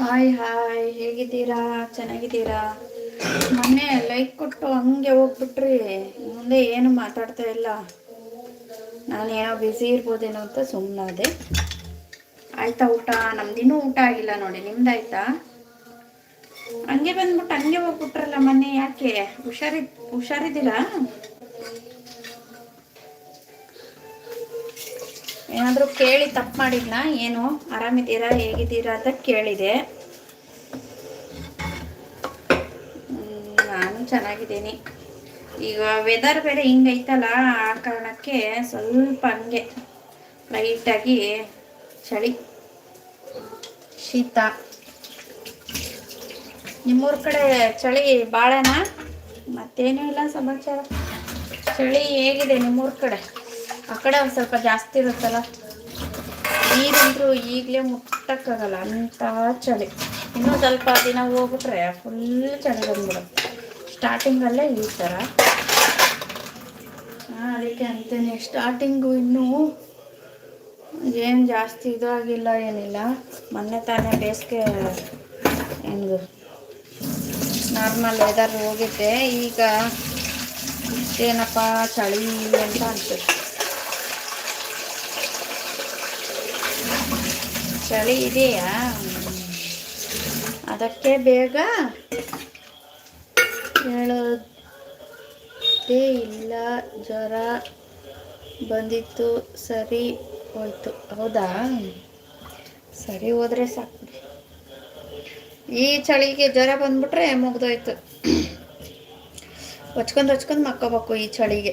Hi hi ಹೇಗಿದ್ದೀರಾ? ಚೆನ್ನಾಗಿದ್ದೀರಾ? ಮೊನ್ನೆ ಲೈಕ್ ಕೊಟ್ಟು ಹಂಗೆ ಹೋಗ್ಬಿಟ್ರಿ. ಮುಂದೆ ಏನು ಮಾತಾಡ್ತಾ ಇಲ್ಲ. ನಾನು ಏನೋ ಬ್ಯುಸಿ ಇರ್ಬೋದೇನೋ ಅಂತ ಸುಮ್ಮನಾದೆ ಆಯ್ತಾ ಊಟ? ನಮ್ದಿನ್ನೂ ಊಟ ಆಗಿಲ್ಲ ನೋಡಿ. ನಿಮ್ದಾಯ್ತಾ ಹಂಗೆ ಬಂದ್ಬಿಟ್ಟು ಹಂಗೆ ಹೋಗ್ಬಿಟ್ರಲ್ಲ ಮೊನ್ನೆ ಯಾಕೆ? ಹುಷಾರಿ ಹುಷಾರಿದ್ದೀರಾ? ಏನಾದರೂ ಕೇಳಿ ತಪ್ಪು ಮಾಡಿದ್ನಾ? ಏನು? ಆರಾಮಿದ್ದೀರಾ? ಹೇಗಿದ್ದೀರಾ ಅಂತ ಕೇಳಿದೆ. ನಾನು ಚೆನ್ನಾಗಿದ್ದೀನಿ. ಈಗ ವೆದರ್ ಬೇರೆ ಹಿಂಗೈತಲ್ಲ ಆ ಕಾರಣಕ್ಕೆ ಸ್ವಲ್ಪ ಹಂಗೆ ಲೈಟಾಗಿ ಚಳಿ. ಶೀತ. ನಿಮ್ಮೂರ ಕಡೆ ಚಳಿ ಭಾಳನಾ ಮತ್ತೇನೂ ಇಲ್ಲ ಸಮಾಚಾರ. ಚಳಿ ಹೇಗಿದೆ ನಿಮ್ಮೂರ ಕಡೆ? ಆ ಕಡೆ ಒಂದು ಸ್ವಲ್ಪ ಜಾಸ್ತಿ ಇರುತ್ತಲ್ಲ? ನೀರಂದ್ರೂ ಈಗಲೇ ಮುಟ್ಟಕ್ಕಾಗಲ್ಲ ಅಂಥ ಚಳಿ. ಇನ್ನೂ ಸ್ವಲ್ಪ ದಿನ ಹೋಗ್ಬಿಟ್ರೆ ಫುಲ್ ಚಳಿ ಬಂದ್ಬಿಡುತ್ತೆ. ಸ್ಟಾರ್ಟಿಂಗಲ್ಲೇ ಈ ಥರ ಅದಕ್ಕೆ ಅಂತೇನೆ ಸ್ಟಾರ್ಟಿಂಗು ಇನ್ನೂ ಏನು ಜಾಸ್ತಿ ಇದು ಆಗಿಲ್ಲ, ಏನಿಲ್ಲ. ಮೊನ್ನೆ ತಾನೇ ಬೇಸಿಗೆ ಹೆಂಗು ನಾರ್ಮಲ್ ವೆದರ್ ಹೋಗಿದ್ದೆ, ಈಗ ಏನಪ್ಪ, ಚಳಿ ಅಂತ ಅನ್ಸುತ್ತೆ. ಚಳಿ ಇದೆಯಾ? ಅದಕ್ಕೆ ಬೇಗ ಹೇಳೋದೇ ಇಲ್ಲ. ಜ್ವರ ಬಂದಿತ್ತು. ಸರಿ ಹೋಯ್ತು. ಹೌದಾ? ಸರಿ ಹೋದ್ರೆ ಸಾಕು. ಈ ಚಳಿಗೆ ಜ್ವರ ಬಂದ್ಬಿಟ್ರೆ ಮುಗ್ದೋಯ್ತು. ಹೊಚ್ಕೊಂಡು ಹೊಚ್ಕೊಂಡು ಮಕ್ಕೋಬೇಕು ಈ ಚಳಿಗೆ.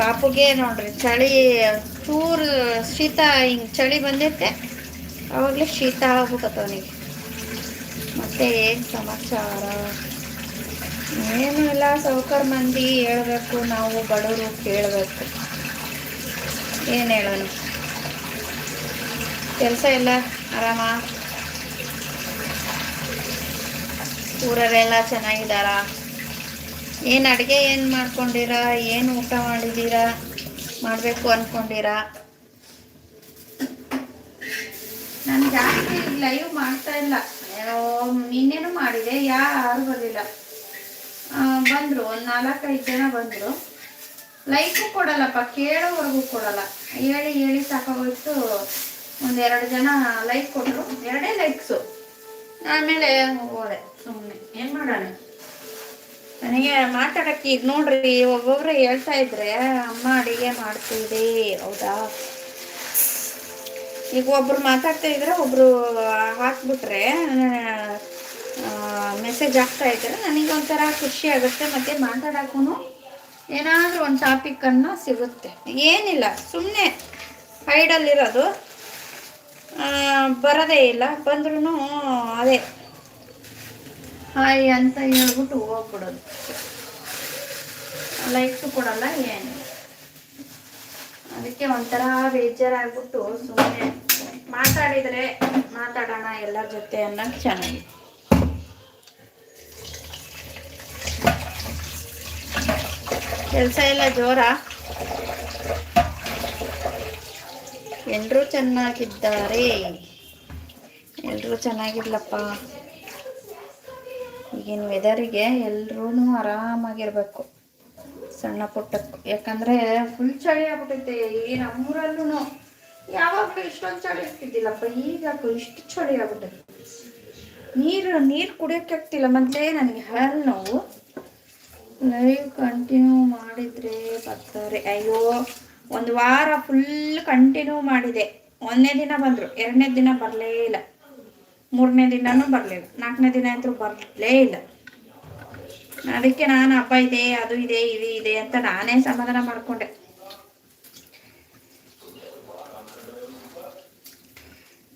ಪಾಪುಗೆ ನೋಡ್ರಿ, ಚಳಿ ಚೂರು ಶೀತ ಹಿಂಗೆ ಚಳಿ ಬಂದೈತೆ ಅವಾಗಲೇ ಶೀತ ಆಗ್ಬಿಟ್ಟತ್ತ ಅವನಿಗೆ. ಮತ್ತೆ ಏನು ಸಮಾಚಾರ? ಏನು ಇಲ್ಲ, ಸೌಕರ್ ಮಂದಿ ಹೇಳ್ಬೇಕು, ನಾವು ಬಡವರು ಕೇಳಬೇಕು. ಏನು ಹೇಳೋಣ? ಕೆಲಸ ಎಲ್ಲ ಆರಾಮ? ಊರಲ್ಲೆಲ್ಲ ಚೆನ್ನಾಗಿದ್ದಾರಾ? ಏನು ಅಡುಗೆ ಏನು ಮಾಡ್ಕೊಂಡಿರಾ? ಏನು ಊಟ ಮಾಡಿದ್ದೀರಾ ಮಾಡಬೇಕು ಅಂದ್ಕೊಂಡಿರಾ ನಾನು ಜಾಸ್ತಿ ಲೈವ್ ಮಾಡ್ತಾ ಇಲ್ಲ. ನಿನ್ನೇನು ಮಾಡಿದೆ? ಯಾರು ಬರಲಿಲ್ಲ. ಬಂದರು. ಒಂದು ನಾಲ್ಕೈದು ಜನ ಬಂದರು. ಲೈಕು ಕೊಡಲ್ಲಪ್ಪ. ಕೇಳೋವರೆಗೂ ಕೊಡಲ್ಲ. ಹೇಳಿ ಹೇಳಿ ಸಾಕಾಗೋಯ್ತು. ಒಂದೆರಡು ಜನ ಲೈಕ್ ಕೊಟ್ಟರು ಎರಡೇ ಲೈಕ್ಸು ಆಮೇಲೆ ಹೋದೆ. ಸುಮ್ಮನೆ ಏನು ಮಾಡೋಣ? ನನಗೆ ಮಾತಾಡಕ್ಕೆ ಈಗ ನೋಡ್ರಿ, ಒಬ್ಬೊಬ್ರು ಹೇಳ್ತಾ ಇದ್ರೆ, ಅಮ್ಮ, ಅಡಿಗೆ ಮಾಡ್ತೀವಿ ಹೌದಾ? ಈಗ ಒಬ್ರು ಮಾತಾಡ್ತಾ ಇದ್ರೆ ಒಬ್ರು ಹಾಕ್ಬಿಟ್ರೆ ಮೆಸೇಜ್ ಆಗ್ತಾ ಇದ್ರೆ ನನಗೆ ಒಂಥರ ಖುಷಿ ಆಗುತ್ತೆ, ಮತ್ತೆ ಮಾತಾಡಕ್ಕೂ ಏನಾದರೂ ಒಂದು ಟಾಪಿಕ್ಕನ್ನು ಸಿಗುತ್ತೆ. ಏನಿಲ್ಲ ಸುಮ್ಮನೆ ಹೈಡಲ್ಲಿರೋದು ಬರೋದೇ ಇಲ್ಲ ಬಂದ್ರೂ ಅದೇ. ಹಾಯ್ ಅಂತ ಹೇಳ್ಬಿಟ್ಟು ಹೋಗ್ಬಿಡೋದು. ಲೈಕ್ಸು ಕೊಡಲ್ಲ ಏನು? ಅದಕ್ಕೆ ಒಂಥರ ಬೇಜಾರಾಗ್ಬಿಟ್ಟು ಸುಮ್ಮನೆ ಮಾತಾಡಿದರೆ ಮಾತಾಡೋಣ ಎಲ್ಲರ ಜೊತೆ ಅನ್ನೋದು ಚೆನ್ನಾಗಿ ಕೆಲಸ ಎಲ್ಲ ಜೋರ? ಎಲ್ಲರೂ ಚೆನ್ನಾಗಿದ್ದಾರೆ. ಎಲ್ಲರೂ ಚೆನ್ನಾಗಿರ್ಲಪ್ಪ. ಈಗಿನ ವೆದರಿಗೆ ಎಲ್ರೂ ಆರಾಮಾಗಿರ್ಬೇಕು. ಸಣ್ಣ ಪುಟ್ಟಕ್ಕೂ. ಯಾಕಂದರೆ ಫುಲ್ ಚಳಿ ಆಗ್ಬಿಟ್ಟೈತೆ ಈ ನಮ್ಮೂರಲ್ಲೂ ಯಾವಾಗಲೂ ಇಷ್ಟೊಂದು ಚಳಿ ಆಗ್ತಿದ್ದಿಲ್ಲಪ್ಪ ಈಗ ಇಷ್ಟು ಚಳಿ ಆಗ್ಬಿಟ್ಟೈತೆ ನೀರು ನೀರು ಕುಡಿಯೋಕೆ ಆಗ್ತಿಲ್ಲ, ಮತ್ತೆ ನನಗೆ ಹಲ್ ನೋವು. ಲೈವ್ ಕಂಟಿನ್ಯೂ ಮಾಡಿದರೆ ಬರ್ತಾರೆ ಅಯ್ಯೋ, ಒಂದು ವಾರ ಫುಲ್ ಕಂಟಿನ್ಯೂ ಮಾಡಿದೆ. ಒಂದನೇ ದಿನ ಬಂದರು, ಎರಡನೇ ದಿನ ಬರಲೇ ಇಲ್ಲ. ಮೂರನೇ ದಿನಾನು ಬರಲಿಲ್ಲ. ನಾಲ್ಕನೇ ದಿನ ಅಂತೂ ಬರಲೇ ಇಲ್ಲ. ಅದಕ್ಕೆ ನಾನು ಹಬ್ಬ ಇದೆ, ಅದು ಇದೆ, ಇದು ಇದೆ ಅಂತ ನಾನೇ ಸಮಾಧಾನ ಮಾಡಿಕೊಂಡೆ.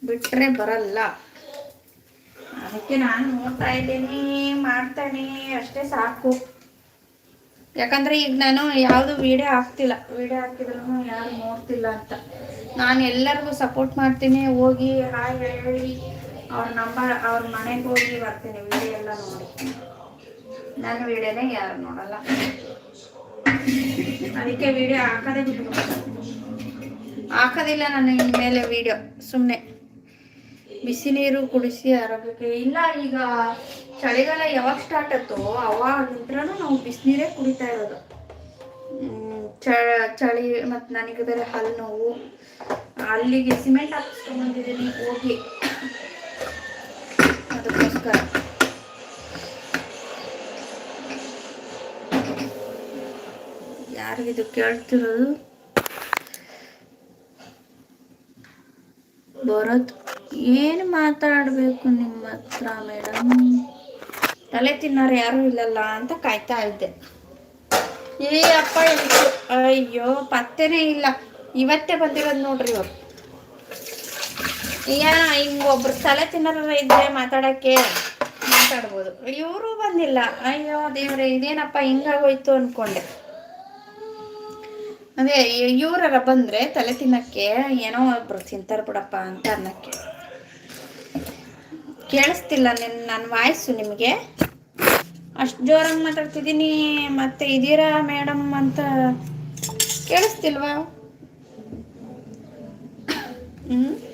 ಬಿಟ್ರೆ ಬರಲ್ಲ. ಅದಕ್ಕೆ ನಾನು ನೋಡ್ತಾ ಇದ್ದೀನಿ, ಮಾಡ್ತೇನೆ, ಅಷ್ಟೇ ಸಾಕು. ಯಾಕಂದ್ರೆ ಈಗ ನಾನು ಯಾವುದು ವಿಡಿಯೋ ಹಾಕ್ತಿಲ್ಲ. ವಿಡಿಯೋ ಹಾಕಿದ್ರು ಯಾರು ನೋಡ್ತಿಲ್ಲ ಅಂತ. ನಾನು ಎಲ್ಲರಿಗೂ ಸಪೋರ್ಟ್ ಮಾಡ್ತೀನಿ, ಹೋಗಿ, ಹಾಯ್ ಹೇಳಿ. ಅವ್ರ ನಂಬರ್, ಅವ್ರ ಮನೆಗೆ ಹೋಗಿ ಬರ್ತೀನಿ ವಿಡಿಯೋ ಎಲ್ಲ ನೋಡಿ. ನನ್ನ ವಿಡಿಯೋನೇ ಯಾರು ನೋಡಲ್ಲ. ಅದಕ್ಕೆ ವಿಡಿಯೋ ಹಾಕೋದೇ ಬಿಟ್ಟು ಹಾಕೋದಿಲ್ಲ ನಾನು ಇನ್ಮೇಲೆ ವಿಡಿಯೋ ಸುಮ್ಮನೆ ಬಿಸಿ ನೀರು ಕುಡಿಸಿ ಆರೋಗ್ಯಕ್ಕೆ. ಇಲ್ಲ, ಈಗ ಚಳಿಗಾಲ ಯಾವಾಗ ಸ್ಟಾರ್ಟ್ ಆಯ್ತೋ ಅವಾಗಿಂತ್ರನೂ ನಾವು ಬಿಸಿನೀರೇ ಕುಡಿತಾ ಇರೋದು. ಚಳಿ ಮತ್ತು ನನಗೆ ಬೇರೆ ಹಲ್ಲು ನೋವು. ಅಲ್ಲಿಗೆ ಸಿಮೆಂಟ್ ಹಾಕಿಸ್ಕೊಂಡ್ಬಂದಿದ್ದೀನಿ ಹೋಗಿ. ಅದಕ್ಕೋಸ್ಕರ ಯಾರಿಗಿದು ಕೇಳ್ತಿರೋದು? ಬರೋದು ಏನು ಮಾತಾಡಬೇಕು ನಿಮ್ಮ ಹತ್ರ ಮೇಡಮ್ ತಲೆ ತಿನ್ನೋರು ಯಾರೂ ಇಲ್ಲಲ್ಲ ಅಂತ ಕಾಯ್ತಾ ಇದ್ದೆ. ಏ ಅಪ್ಪ ಅಯ್ಯೋ, ಪತ್ತೆನೇ ಇಲ್ಲ. ಇವತ್ತೇ ಬಂದಿರೋದು ನೋಡ್ರಿ ಇವರು ಏನೋ ಹಿಂಗೆ ಒಬ್ರು ತಲೆ ತಿನ್ನೋರ ಇದ್ರೆ ಮಾತಾಡಕ್ಕೆ ಮಾತಾಡ್ಬೋದು. ಇವರು ಬಂದಿಲ್ಲ. ಅಯ್ಯೋ ದೇವ್ರೆ, ಇದೇನಪ್ಪ ಹಿಂಗಾಗೋಯ್ತು ಅನ್ಕೊಂಡೆ. ಅದೇ ಇವ್ರ ಬಂದ್ರೆ ತಲೆ ತಿನ್ನಕ್ಕೆ ಏನೋ ಒಬ್ರು ತಿಂತಾರ ಬಿಡಪ್ಪ ಅಂತ ಅನ್ನಕ್ಕೆ. ಕೇಳಿಸ್ತಿಲ್ಲ ನಿನ್ ನನ್ನ ವಾಯ್ಸು ನಿಮಗೆ? ಅಷ್ಟು ಜೋರಾಗಿ ಮಾತಾಡ್ತಿದ್ದೀನಿ ಮತ್ತೆ ಇದೀರಾ ಮೇಡಮ್ ಅಂತ ಕೇಳಿಸ್ತಿಲ್ವಾ? ಹ್ಮ್?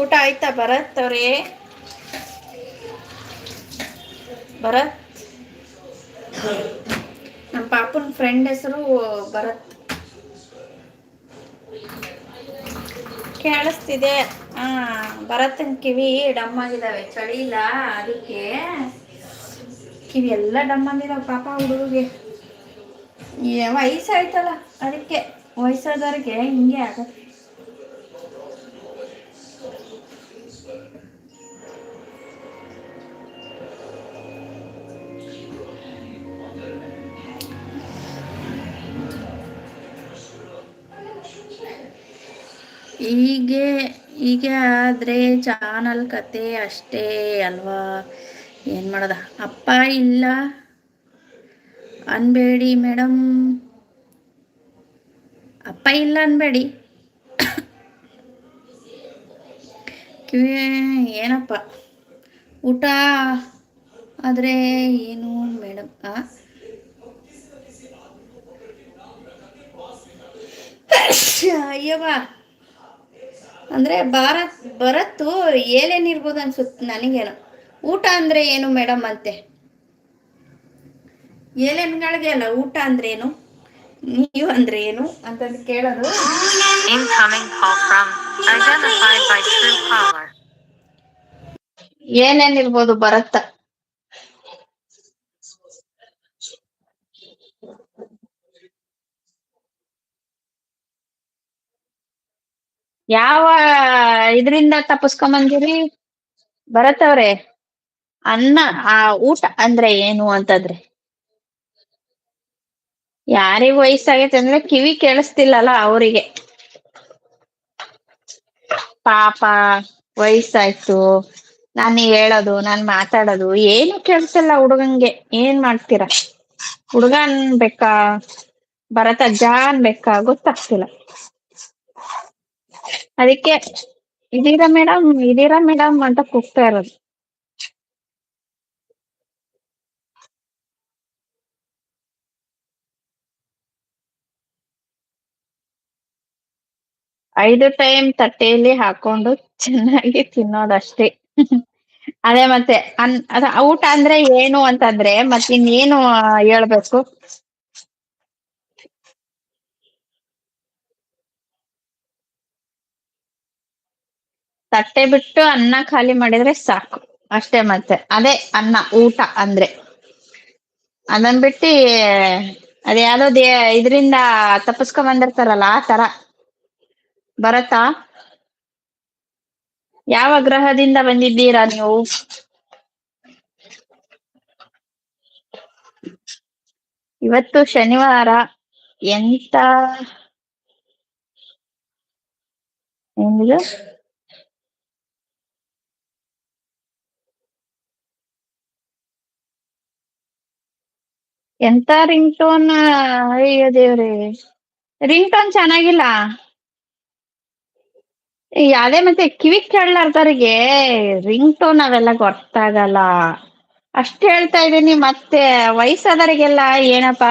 ಊಟ ಆಯ್ತಾ ಭರತ್ ಅವರೇ? ಭರತ್? ನಮ್ಮ ಪಾಪನ ಫ್ರೆಂಡ್ ಹೆಸರು ಭರತ್. ಕೇಳಿಸ್ತಿದೆ. ಹಾ ಭರತನ್ ಕಿವಿ ಡಮ್ ಆಗಿದಾವೆ. ಚಳಿ ಇಲ್ಲ ಅದಕ್ಕೆ. ಕಿವಿ ಎಲ್ಲ ಡಮ್ ಆಗಿದಾವೆ ಪಾಪ ಹುಡುಗಿಗೆ ವಯಸ್ಸಾಯ್ತಲ್ಲ ಅದಕ್ಕೆ. ವಯಸ್ಸಾದವ್ರಿಗೆ ಹಿಂಗೆ ಆಗತ್ತೆ. ಹೀಗೆ ಹೀಗೆ ಆದರೆ ಚಾನಲ್ ಕತೆ ಅಷ್ಟೇ ಅಲ್ವಾ? ಏನು ಮಾಡೋದ? ಅಪ್ಪ ಇಲ್ಲ. ಅನ್ಬೇಡಿ ಮೇಡಮ್ ಅಪ್ಪ ಇಲ್ಲ ಅನ್ಬೇಡಿ. ಏನಪ್ಪ? ಊಟ ಆದರೆ ಏನು ಮೇಡಮ್ ಆ? ಅಯ್ಯವ್ವ. ಅಂದ್ರೆ ಭಾರತ್ ಭರತ್ತು ಏಲೇನಿರ್ಬೋದು ಅನ್ಸುತ್ತೆ ನನಗೇನು. ಊಟ ಅಂದ್ರೆ ಏನು ಮೇಡಮ್ ಅಂತೆ? ಏಲೇನ್ಗಳಿಗೆ ಅಲ್ಲ ಊಟ ಅಂದ್ರೆ ಏನು? ನೀವು ಅಂದ್ರೆ ಏನು? ಅಂತಂದು ಕೇಳೋದು. ಏನೇನಿರ್ಬೋದು ಭರತ? ಯಾವ ಇದರಿಂದ ತಪ್ಪಿಸ್ಕೊಂಬಂದಿರಿ ಬರತ್ತವ್ರೆ ಅನ್ನ, ಆ ಊಟ ಅಂದ್ರೆ ಏನು ಅಂತಂದ್ರೆ? ಯಾರಿಗ್ ವಯಸ್ಸಾಗೈತೆ ಅಂದ್ರೆ ಕಿವಿ ಕೇಳಿಸ್ತಿಲ್ಲಲ್ಲ ಅವರಿಗೆ. ಪಾಪ, ವಯಸ್ಸಾಯ್ತು. ನಾನು ಹೇಳೋದು, ನಾನ್ ಮಾತಾಡೋದು, ಏನು ಕೇಳಿಸಲ್ಲ ಹುಡುಗಂಗೆ. ಏನ್ ಮಾಡ್ತೀರಾ? ಹುಡುಗ ಅನ್ಬೇಕಾ ಭರತ ಜಾನ್ ಅನ್ಬೇಕಾ ಗೊತ್ತಾಗ್ತಿಲ್ಲ. ಅದಕ್ಕೆ ಇದೀರಾ ಮೇಡಮ್ ಇದೀರಾ ಮೇಡಮ್ ಅಂತ ಕೂಗ್ತಾ ಇರೋದು. ಐದು ಟೈಮ್ ತಟ್ಟೆಯಲ್ಲಿ ಹಾಕೊಂಡು ಚೆನ್ನಾಗಿ ತಿನ್ನೋದಷ್ಟೇ. ಅದೇ ಮತ್ತೆ ಅನ್ ಅದ ಊಟ ಅಂದ್ರೆ ಏನು ಅಂತಂದ್ರೆ ಮತ್ತೆ ಇನ್ನೇನು ಆ, ಹೇಳ್ಬೇಕು? ತಟ್ಟೆ ಬಿಟ್ಟು ಅನ್ನ ಖಾಲಿ ಮಾಡಿದ್ರೆ ಸಾಕು. ಅಷ್ಟೇ ಮತ್ತೆ. ಅದೇ ಅನ್ನ, ಊಟ ಅಂದ್ರೆ. ಅದನ್ ಬಿಟ್ಟು ಅದ್ಯಾವ್ದೋ ದೇ, ಇದರಿಂದ ತಪ್ಪಿಸ್ಕೊಂಡ್ ಬಂದಿರ್ತಾರಲ್ಲ ಆ ತರ. ಬರತ್ತಾ? ಯಾವ ಗ್ರಹದಿಂದ ಬಂದಿದ್ದೀರಾ ನೀವು? ಇವತ್ತು ಶನಿವಾರ. ಎಂತ? ಎಂತ ರಿಂಗ್ ಟೋನ್ ಅಯ್ಯೋ ದೇವ್ರಿ. ರಿಂಗ್ ಟೋನ್ ಚೆನ್ನಾಗಿಲ್ಲ ಯಾವ್ದೇ ಮತ್ತೆ ಕಿವಿ ಕೇಳಲಾರ್ದವ್ರಿಗೆ ರಿಂಗ್ ಟೋನ್ ಅವೆಲ್ಲ ಗೊತ್ತಾಗಲ್ಲ. ಅಷ್ಟ್ ಹೇಳ್ತಾ ಇದೀನಿ ಮತ್ತೆ ವಯಸ್ಸಾದವರಿಗೆಲ್ಲ ಏನಪ್ಪ,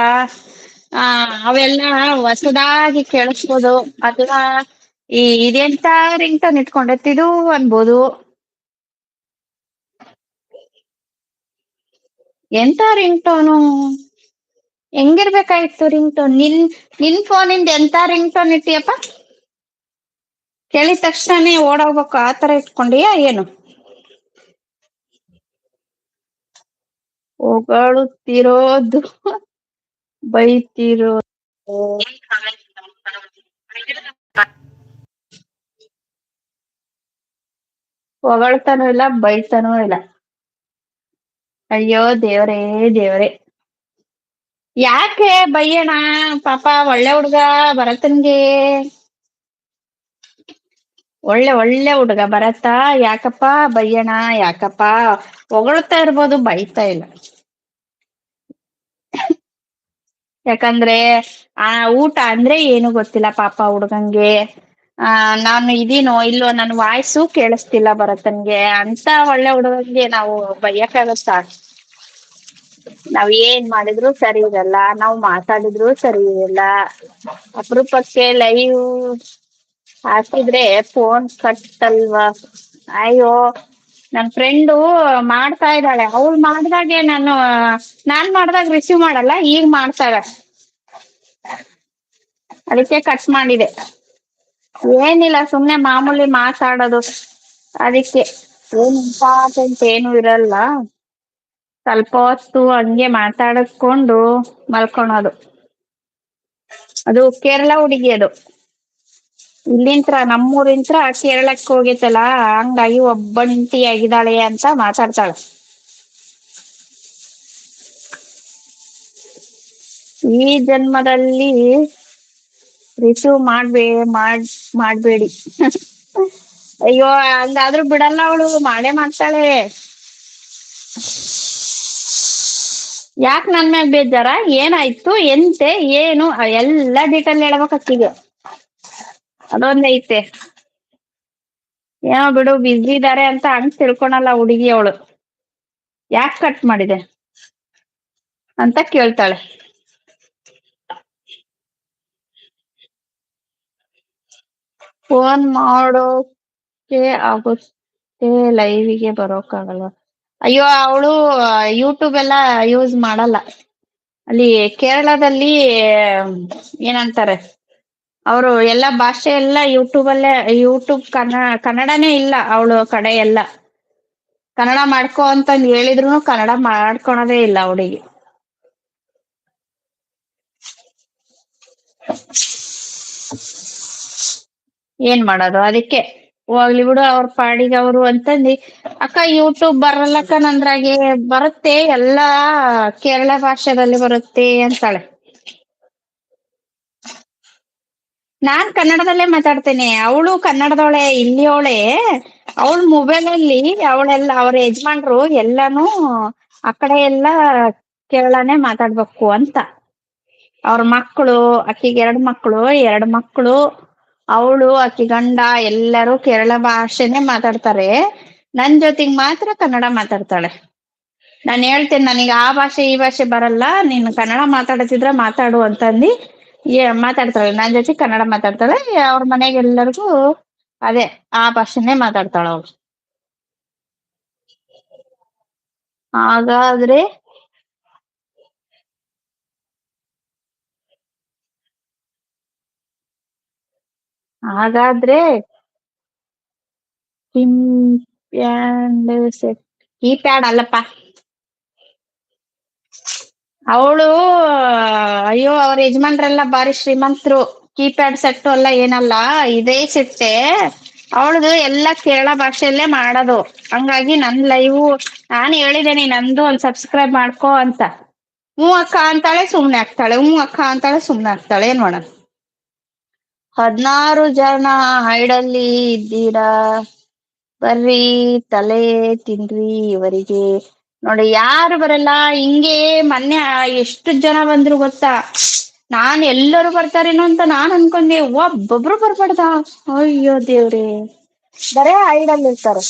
ಆ, ಅವೆಲ್ಲ ಹೊಸದಾಗಿ ಕೇಳಿಸ್ಬೋದು. ಅಥವಾ ಈ ಇದೆಂತ ರಿಂಗ್ ಟೋನ್ ಇಟ್ಕೊಂಡತ್ತಿದು ಅನ್ಬೋದು. ಎಂತ ರಿಂಗ್ ಟೋನು ಹೆಂಗಿರ್ಬೇಕಾಗಿತ್ತು ರಿಂಗ್ ಟೋನ್ ನಿನ್ ನಿನ್ ಫೋನಿಂದ ಎಂತ ರಿಂಗ್ ಟೋನ್ ಇಟ್ಟಿಯಪ್ಪ? ಕೇಳಿದ ತಕ್ಷಣನೇ ಓಡೋಗ್ಬೇಕು, ಆ ತರ ಇಟ್ಕೊಂಡಿಯಾ ಏನು? ಹೊಗಳುತ್ತಿರೋದು, ಬೈತಿರೋ ಹೊಗಳ್ತಾನೂ ಇಲ್ಲ, ಬೈತಾನೂ ಇಲ್ಲ. ಅಯ್ಯೋ ದೇವರೇ, ದೇವ್ರೇ. ಯಾಕೆ ಬೈಯಣ ಪಾಪ ಒಳ್ಳೆ ಹುಡುಗ ಭರತನ್ಗೆ. ಒಳ್ಳೆ ಒಳ್ಳೆ ಹುಡುಗ ಭರತ. ಯಾಕಪ್ಪ? ಬೈಯಣ ಯಾಕಪ್ಪ? ಹೊಗಳ್ತಾ ಇರ್ಬೋದು, ಬೈತಾ ಇಲ್ಲ. ಯಾಕಂದ್ರೆ, ಆ ಊಟ ಅಂದ್ರೆ ಏನು ಗೊತ್ತಿಲ್ಲ ಪಾಪ ಹುಡ್ಗಂಗೆ. ಆ, ನಾನು ಇದೀನೋ ಇಲ್ಲೋ ನನ್ನ ವಾಯ್ಸು ಕೇಳಿಸ್ತಿಲ್ಲ ಭರತನ್ಗೆ. ಅಂತ ಒಳ್ಳೆ ಹುಡುಗಂಗೆ ನಾವು ಬೈಯಕ್ಕಾಗತ್ತಾ? ನಾವ್ ಏನ್ ಮಾಡಿದ್ರು ಸರಿ ಇರಲ್ಲ, ನಾವ್ ಮಾತಾಡಿದ್ರು ಸರಿ ಇರಲ್ಲ. ಅಪರೂಪಕ್ಕೆ ಲೈವ್ ಹಾಕಿದ್ರೆ ಫೋನ್ ಕಟ್ ಅಲ್ವಾ ಅಯ್ಯೋ, ನನ್ ಫ್ರೆಂಡು ಮಾಡ್ತಾ ಇದ್ದಾಳೆ. ಅವ್ಳ್ ಮಾಡ್ದಾಗೆ ನಾನು, ನಾನ್ ಮಾಡ್ದಾಗ ರಿಸೀವ್ ಮಾಡಲ್ಲ, ಈಗ ಮಾಡ್ತಾಳೆ. ಅದಕ್ಕೆ ಕಟ್ ಮಾಡಿದೆ. ಏನಿಲ್ಲ, ಸುಮ್ನೆ ಮಾಮೂಲಿ ಮಾತಾಡೋದು. ಅದಕ್ಕೆ. ಏನ್ ಇಂಪಾರ್ಟೆಂಟ್ ಏನು ಇರಲ್ಲ. ಸ್ವಲ್ಪ ಹೊತ್ತು ಹಂಗೆ ಮಾತಾಡಿಸ್ಕೊಂಡು ಮಲ್ಕೊಳೋದು. ಅದು ಕೇರಳ ಹುಡುಗಿ ಅದು. ಇಲ್ಲಿಂತ್ರ ನಮ್ಮೂರಿಂತ್ರ ಕೇರಳಕ್ಕೆ ಹೋಗಿತ್ತಲ್ಲ, ಹಂಗಾಗಿ ಒಬ್ಬಂಟಿ ಆಗಿದ್ದಾಳೆ ಅಂತ ಮಾತಾಡ್ತಾಳೆ. ಈ ಜನ್ಮದಲ್ಲಿ ರಿಸೀವ್ ಮಾಡ್ಬೇ, ಮಾಡ್, ಮಾಡ್ಬೇಡಿ. ಅಯ್ಯೋ, ಹಂಗಾದ್ರೂ ಬಿಡಲ್ಲ ಅವಳು, ಮಾಡೇ ಮಾಡ್ತಾಳೆ. ಯಾಕ್ ನನ್ ಮ್ಯಾಗ ಬೇಜಾರ? ಏನಾಯ್ತು? ಎಂತೆ? ಏನು? ಎಲ್ಲಾ ಡೀಟೇಲ್ ಹೇಳ್ಬೇಕು ಅಕ್ಕಿಗೆ ಐತೆ. ಏನೋ ಬಿಡು ಬಿಸಿ ಇದಾರೆ ಅಂತ ಹಂಗ್ ತಿಳ್ಕೊಳಲ್ಲ ಹುಡುಗಿ ಅವಳು. ಯಾಕ್ ಕಟ್ ಮಾಡಿದೆ? ಅಂತ ಕೇಳ್ತಾಳೆ. ಫೋನ್ ಮಾಡೋಕೆ ಆಗುತ್ತೆ ಲೈವಿಗೆ ಬರೋಕ್ಕಾಗಲ್ಲ ಅಯ್ಯೋ, ಅವಳು ಯೂಟ್ಯೂಬ್ ಎಲ್ಲ ಯೂಸ್ ಮಾಡಲ್ಲ. ಅಲ್ಲಿ ಕೇರಳದಲ್ಲಿ, ಏನಂತಾರೆ, ಅವರು ಎಲ್ಲ ಭಾಷೆ ಎಲ್ಲ ಯೂಟ್ಯೂಬ್ ಅಲ್ಲೇ ಯೂಟ್ಯೂಬ್ ಕನ್ನ, ಕನ್ನಡನೇ ಇಲ್ಲ ಅವಳು ಕಡೆ ಎಲ್ಲ. ಕನ್ನಡ ಮಾಡ್ಕೋ ಅಂತ ಹೇಳಿದ್ರು ಕನ್ನಡ ಮಾಡ್ಕೊಳೋದೇ ಇಲ್ಲ ಅವಳಿಗೆ. ಏನ್ ಮಾಡೋದು, ಅದಕ್ಕೆ. ಹೋಗ್ಲಿ ಬಿಡು ಅವ್ರ ಪಾಡಿಗೆ ಅವರು ಅಂತಂದಿ. ಅಕ್ಕ ಯೂಟ್ಯೂಬ್ ಬರಲ್ಲಕ್ಕ ನಂದ್ರಾಗೆ. ಬರುತ್ತೆ, ಎಲ್ಲಾ ಕೇರಳ ಭಾಷೆದಲ್ಲಿ ಬರುತ್ತೆ ಅಂತಾಳೆ. ನಾನ್ ಕನ್ನಡದಲ್ಲೇ ಮಾತಾಡ್ತೇನೆ. ಅವಳು ಕನ್ನಡದವಳೆ, ಇಲ್ಲಿಯವಳೆ. ಅವಳ ಮೊಬೈಲ್ ಅಲ್ಲಿ ಅವಳೆಲ್ಲ, ಅವ್ರ ಯಜಮಾನ್ರು ಎಲ್ಲಾನು ಆ ಕಡೆ ಎಲ್ಲ ಕೇರಳನೇ ಮಾತಾಡ್ಬೇಕು ಅಂತ. ಅವ್ರ ಮಕ್ಕಳು, ಅಕ್ಕಿಗೆ ಎರಡು ಮಕ್ಕಳು ಎರಡು ಮಕ್ಕಳು. ಅವಳು ಆಕಿ ಗಂಡ ಎಲ್ಲರೂ ಕೇರಳ ಭಾಷೆನೆ ಮಾತಾಡ್ತಾರೆ. ನನ್ ಜೊತೆಗ್ ಮಾತ್ರ ಕನ್ನಡ ಮಾತಾಡ್ತಾಳೆ. ನಾನು ಹೇಳ್ತೇನೆ, ನನಗೆ ಆ ಭಾಷೆ, ಈ ಭಾಷೆ ಬರಲ್ಲ. ನೀನು ಕನ್ನಡ ಮಾತಾಡತಿದ್ರ ಮಾತಾಡು ಅಂತಂದು ಮಾತಾಡ್ತಾಳೆ. ನನ್ ಜೊತೆ ಕನ್ನಡ ಮಾತಾಡ್ತಾಳೆ. ಅವ್ರ ಮನೆಗೆ ಎಲ್ಲರಿಗೂ ಅದೇ, ಆ ಭಾಷೆನೇ ಮಾತಾಡ್ತಾಳ ಅವಳು. ಹಾಗಾದ್ರೆ ಹಾಗಾದ್ರೆ ಸೆಟ್. ಕೀಪ್ಯಾಡ್ ಅಲ್ಲಪ್ಪ. ಅವಳು, ಅಯ್ಯೋ, ಅವ್ರ ಯಜಮಾನ್ರೆಲ್ಲ ಬಾರಿ ಶ್ರೀಮಂತರು. ಕೀಪ್ಯಾಡ್ ಸೆಟ್ ಅಲ್ಲ ಏನಲ್ಲ, ಇದೇ ಸೆಟ್ಟೆ. ಅವಳದು ಎಲ್ಲ ಕೇರಳ ಭಾಷೆಯಲ್ಲೇ ಮಾಡೋದು. ಹಂಗಾಗಿ ನನ್ ಲೈವ್ ನಾನು ಹೇಳಿದ್ದೇನೆ ನಂದು ಒಂದ್ ಸಬ್ಸ್ಕ್ರೈಬ್ ಮಾಡ್ಕೋ ಅಂತ. ಹ್ಞೂ ಅಕ್ಕ ಅಂತಾಳೆ, ಸುಮ್ನೆ ಆಗ್ತಾಳೆ. ಹ್ಞೂ ಅಕ್ಕ ಅಂತಾಳೆ, ಸುಮ್ನೆ ಆಗ್ತಾಳೆ. ಏನ್ ಮಾಡೋಣ ಹದ್ನಾರು ಜನ ಹೈಡಲ್ಲಿ ಇದ್ದೀರಾ? ಬರ್ರಿ, ತಲೆ ತಿನ್ರಿ ಇವರಿಗೆ. ನೋಡಿ, ಯಾರು ಬರಲ್ಲ, ಹಿಂಗೆ ಮೊನ್ನೆ ಎಷ್ಟು ಜನ ಬಂದ್ರು ಗೊತ್ತಾ? ನಾನ್ ಎಲ್ಲರೂ ಬರ್ತಾರೇನೋ ಅಂತ ನಾನ್ ಅನ್ಕೊಂಡೆ, ಒಬ್ಬೊಬ್ರು ಬರ್ಬಾರ್ದ? ಅಯ್ಯೋ ದೇವ್ರೆ. ಬರೇ ಹೈಡಲ್ಲಿ ಇರ್ತಾರೆ.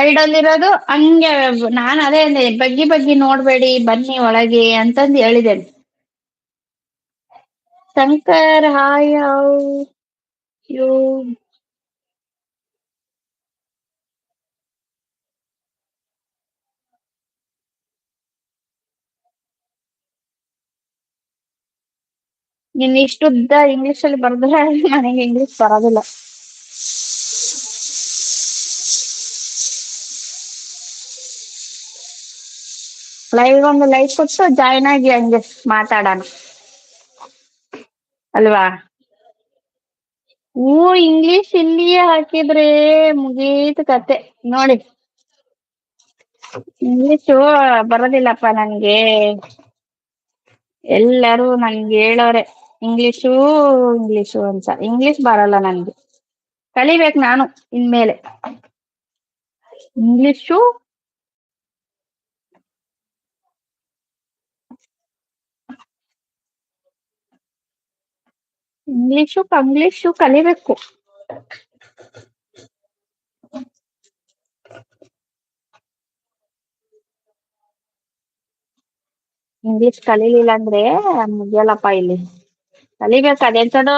ಐಡಲ್ಲಿರೋದು ಹಂಗೆ ನಾನು ಅದೇ ಅಂದೆ, ಬಗ್ಗಿ ಬಗ್ಗಿ ನೋಡ್ಬೇಡಿ, ಬನ್ನಿ ಒಳಗೆ ಅಂತಂದು ಹೇಳಿದೆ ಶಂಕರ್, ಹಾಯ್ ನೀನ್ ಇಷ್ಟುದ್ದ ಇಂಗ್ಲಿಷ್ ಅಲ್ಲಿ ಬರ್ದ್ರೆ ನನಗೆ ಇಂಗ್ಲಿಷ್ ಬರೋದಿಲ್ಲ. ಲೈವ್ ಒಂದು ಲೈವ್ ಕೊಟ್ಟು ಜಾಯ್ನ್ ಆಗಿ ಹಂಗೆ ಮಾತಾಡೋಣ. ಅಲ್ವಾ? ಹೂ ಇಂಗ್ಲಿಷ್ ಇಲ್ಲಿಯೇ ಹಾಕಿದ್ರೆ ಮುಗೀತು ಕತೆ. ನೋಡಿ. ಇಂಗ್ಲಿಷು ಬರೋದಿಲ್ಲಪ್ಪ ನನ್ಗೆ. ಎಲ್ಲರೂ ನನ್ಗೆ ಹೇಳೋರೆ ಇಂಗ್ಲಿಷು ಇಂಗ್ಲಿಷು ಅಂತ. ಇಂಗ್ಲಿಷ್ ಬರಲ್ಲ ನನ್ಗೆ. ಕಲಿಬೇಕು ನಾನು ಇನ್ಮೇಲೆ. ಇಂಗ್ಲಿಷು ಇಂಗ್ಲಿಷು ಕಂಗ್ಲಿಷು ಕಲಿಬೇಕು ಇಂಗ್ಲಿಷ್ ಕಲೀಲಿಲ್ಲ ಅಂದ್ರೆ ಮುಗಿಯಲ್ಲಪ್ಪ ಇಲ್ಲಿ ಕಲಿಬೇಕು ಅದೆಂತದೋ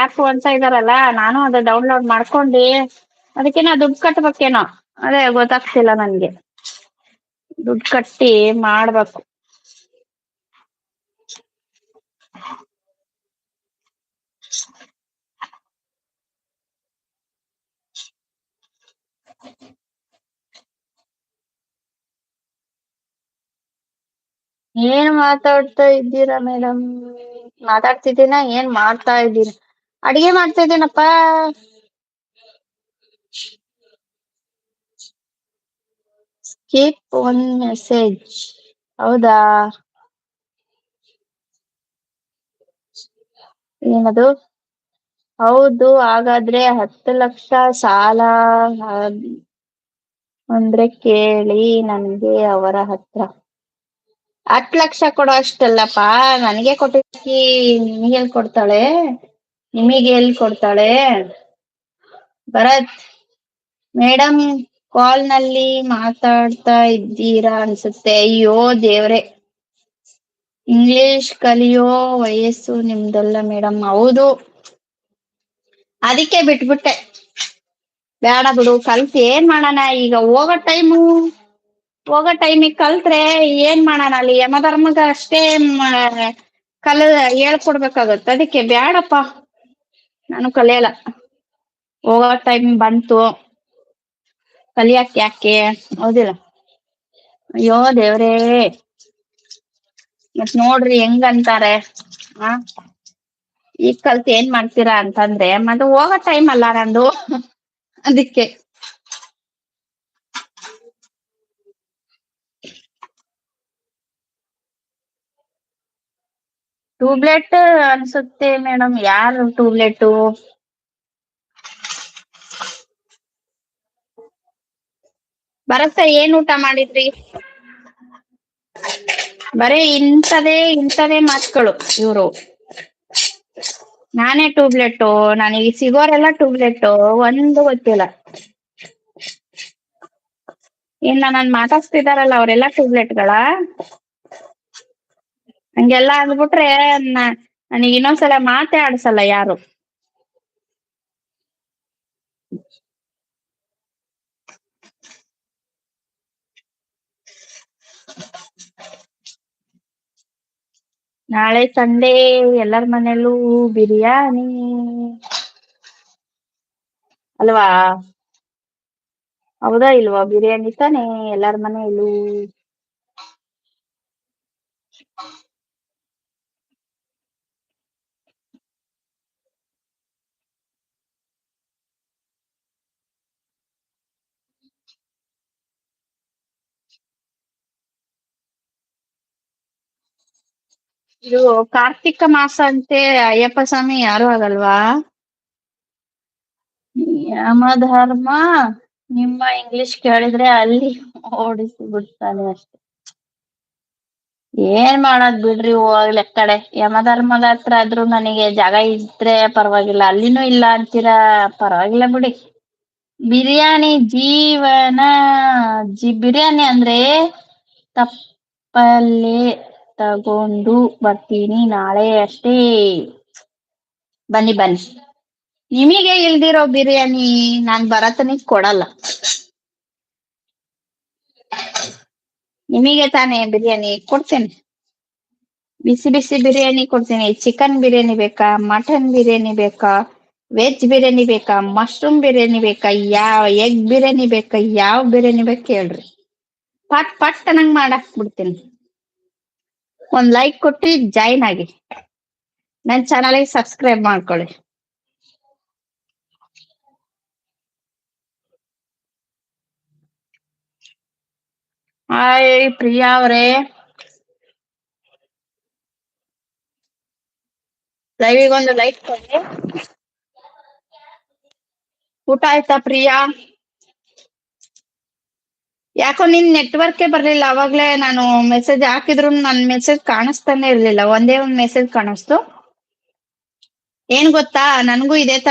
ಆಪ್ ಅಂತ ಇದಾರಲ್ಲ ನಾನು ಅದು ಡೌನ್ಲೋಡ್ ಮಾಡ್ಕೊಂಡು ಅದಕ್ಕೇನೋ ದುಡ್ಡು ಕಟ್ಬೇಕೇನೋ ಅದೇ ಗೊತ್ತಾಗ್ತಿಲ್ಲ ನನ್ಗೆ ದುಡ್ಡು ಕಟ್ಟಿ ಮಾಡ್ಬೇಕು ಏನ್ ಮಾತಾಡ್ತಾ ಇದ್ದೀರಾ ಮೇಡಮ್? ಮಾತಾಡ್ತಿದ್ದೀನ? ಏನ್ ಮಾಡ್ತಾ ಇದ್ದೀರಾ? ಅಡಿಗೆ ಮಾಡ್ತಾ ಇದ್ದೀನಪ್ಪ. Skip one message. ಹೌದಾ? ಏನದು? ಹೌದು, ಹಾಗಾದ್ರೆ ಹತ್ತು ಲಕ್ಷ ಸಾಲ ಅಂದ್ರೆ ಕೇಳಿ ನನ್ಗೆ ಅವರ ಹತ್ರ. ಹತ್ತು ಲಕ್ಷ ಕೊಡೋ ಅಷ್ಟಲ್ಲಪ್ಪ. ನನಗೆ ಕೊಟ್ಟಿ ನಿಮಗೆ ಎಲ್ಲಿ ಕೊಡ್ತಾಳೆ? ನಿಮಗೆ ಎಲ್ಲಿ ಕೊಡ್ತಾಳೆ? ಭರತ್ ಮೇಡಮ್ ಕಾಲ್ನಲ್ಲಿ ಮಾತಾಡ್ತಾ ಇದ್ದೀರಾ ಅನ್ಸುತ್ತೆ. ಅಯ್ಯೋ ದೇವ್ರೆ. ಇಂಗ್ಲಿಷ್ ಕಲಿಯೋ ವಯಸ್ಸು ನಿಮ್ದಲ್ಲ ಮೇಡಮ್ ಹೌದು. ಅದಕ್ಕೆ ಬಿಟ್ಬಿಟ್ಟೆ. ಬೇಡ ಬಿಡು, ಕಲ್ತ್ ಏನ್ ಮಾಡೋಣ ಈಗ? ಹೋಗೋ ಟೈಮು ಹೋಗೋ ಟೈಮಿಗೆ ಕಲ್ತ್ರೆ ಏನ್ ಮಾಡೋಣ ಅಲ್ಲಿ? ಯಮಧರ್ಮಗ ಅಷ್ಟೇ ಕಲ ಹೇಳ್ಕೊಡ್ಬೇಕಾಗತ್ತೆ. ಅದಕ್ಕೆ ಬ್ಯಾಡಪ್ಪ. ನಾನು ಕಲಿಯಲ್ಲ. ಹೋಗೋ ಟೈಮ್ ಬಂತು. ಕಲಿಯಕ್ ಯಾಕೆ? ಹೌದಿಲ್ಲ. ಅಯ್ಯೋ ದೇವ್ರೇ. ಮತ್ ನೋಡ್ರಿ ಹೆಂಗಂತಾರೆ. ಆ? ಈಗ ಕಲ್ತ್ ಏನ್ ಮಾಡ್ತೀರಾ ಅಂತಂದ್ರೆ, ಮತ್ತೆ ಹೋಗೋ ಟೈಮ್ ಅಲ್ಲ ನಂದು. ಅದಕ್ಕೆ. ಟ್ಯೂಬ್ಲೆಟ್ ಅನ್ಸುತ್ತೆ ಮೇಡಮ್ ಯಾರು ಟ್ಯೂಬ್ಲೆಟ್ ಸರ್ ಏನ್ ಊಟ ಮಾಡಿದ್ರಿ? ಬರೇ ಇಂಥದೇ ಇಂಥದೇ ಮಾತುಗಳು ಇವರು. ನಾನೇ ಟ್ಯೂಬ್ಲೆಟ್ ನನಗೆ ಸಿಗೋರೆಲ್ಲ ಟ್ಯೂಬ್ಲೆಟ್ ಒಂದು ಗೊತ್ತಿಲ್ಲ. ಇನ್ನ ನಾನ್ ಮಾತಾಡ್ಸ್ತಿದಾರಲ್ಲ ಅವರೆಲ್ಲ ಟ್ಯೂಬ್ಲೆಟ್ಗಳ ಹಂಗೆಲ್ಲ ಅಂದ್ಬಿಟ್ರೆ ನನಗೆ ಇನ್ನೊಂದ್ಸಲ ಮಾತೇ ಆಡ್ಸಲ್ಲ ಯಾರು. ನಾಳೆ ಸಂಡೇ ಎಲ್ಲರ ಮನೆಯಲ್ಲೂ ಬಿರಿಯಾನಿ. ಅಲ್ವಾ? ಹೌದಾ ಇಲ್ವಾ? ಬಿರಿಯಾನಿ ತಾನೇ ಎಲ್ಲರ ಮನೆಯಲ್ಲೂ. ಇದು ಕಾರ್ತಿಕ ಮಾಸ ಅಂತೆ ಅಯ್ಯಪ್ಪ ಸ್ವಾಮಿ ಯಾರು ಆಗಲ್ವಾ? ಯಮಧರ್ಮ, ನಿಮ್ಮ ಇಂಗ್ಲಿಷ್ ಕೇಳಿದ್ರೆ ಅಲ್ಲಿ ಓಡಿಸಿ ಬಿಡ್ತಾನೆ ಅಷ್ಟೆ. ಏನ್ ಮಾಡೋದ್ ಬಿಡ್ರಿ ಹೋಗ್ಲಿ ಕಡೆ. ಯಮಧರ್ಮದ ಹತ್ರ ಆದ್ರೂ ನನಗೆ ಜಾಗ ಇದ್ರೆ ಪರವಾಗಿಲ್ಲ. ಅಲ್ಲಿನೂ ಇಲ್ಲ ಅಂತೀರಾ? ಪರವಾಗಿಲ್ಲ ಬಿಡಿ. ಬಿರಿಯಾನಿ ಜೀವನ ಜಿ ಬಿರಿಯಾನಿ ಅಂದ್ರೆ ತಪ್ಪಲ್ಲೇ ತಗೊಂಡು ಬರ್ತೀನಿ ನಾಳೆ ಅಷ್ಟೇ. ಬನ್ನಿ ಬನ್ನಿ. ನಿಮಗೆ ಇಲ್ದಿರೋ ಬಿರಿಯಾನಿ ನಾನ್ ಬರತನಿಗ್ ಕೊಡಲ್ಲ. ನಿಮಗೆ ತಾನೇ ಬಿರಿಯಾನಿ ಕೊಡ್ತೇನೆ. ಬಿಸಿ ಬಿಸಿ ಬಿರಿಯಾನಿ ಕೊಡ್ತೀನಿ. ಚಿಕನ್ ಬಿರಿಯಾನಿ ಬೇಕಾ? ಮಟನ್ ಬಿರಿಯಾನಿ ಬೇಕಾ? ವೆಜ್ ಬಿರಿಯಾನಿ ಬೇಕಾ? ಮಶ್ರೂಮ್ ಬಿರಿಯಾನಿ ಬೇಕಾ? ಯಾವ ಎಗ್ ಬಿರಿಯಾನಿ ಬೇಕಾ? ಯಾವ ಬಿರಿಯಾನಿ ಬೇಕು ಹೇಳ್ರಿ ಪಟ್ ಪಟ್ ನಂಗೆ ಮಾಡಕ್ ಬಿಡ್ತೀನಿ ಒಂದ್ ಲೈಕ್ ಕೊಟ್ಟು ಜಾಯಿನ್ ಆಗಿ. ನನ್ ಚಾನಲ್ಗೆ ಸಬ್ಸ್ಕ್ರೈಬ್ ಮಾಡ್ಕೊಳ್ಳಿ. ಹಾಯ್ ಪ್ರಿಯಾ ಅವರೇ. ಲೈವಿಗೊಂದು ಲೈಕ್ ಕೊಡಿ. ಊಟ ಆಯ್ತಾ ಪ್ರಿಯಾ? ಯಾಕೋ ನಿನ್ ನೆಟ್ವರ್ಕ್ ಬರ್ಲಿಲ್ಲ. ಅವಾಗ್ಲೇ ನಾನು ಮೆಸೇಜ್ ಹಾಕಿದ್ರು ನನ್ ಮೆಸೇಜ್ ಕಾಣಿಸ್ತಾನೆ ಇರ್ಲಿಲ್ಲ. ಒಂದೇ ಒಂದ್ ಮೆಸೇಜ್ ಕಾಣಿಸ್ತು. ಏನ್ ಗೊತ್ತಾ? ನನ್ಗೂ ಇದೇ ತರ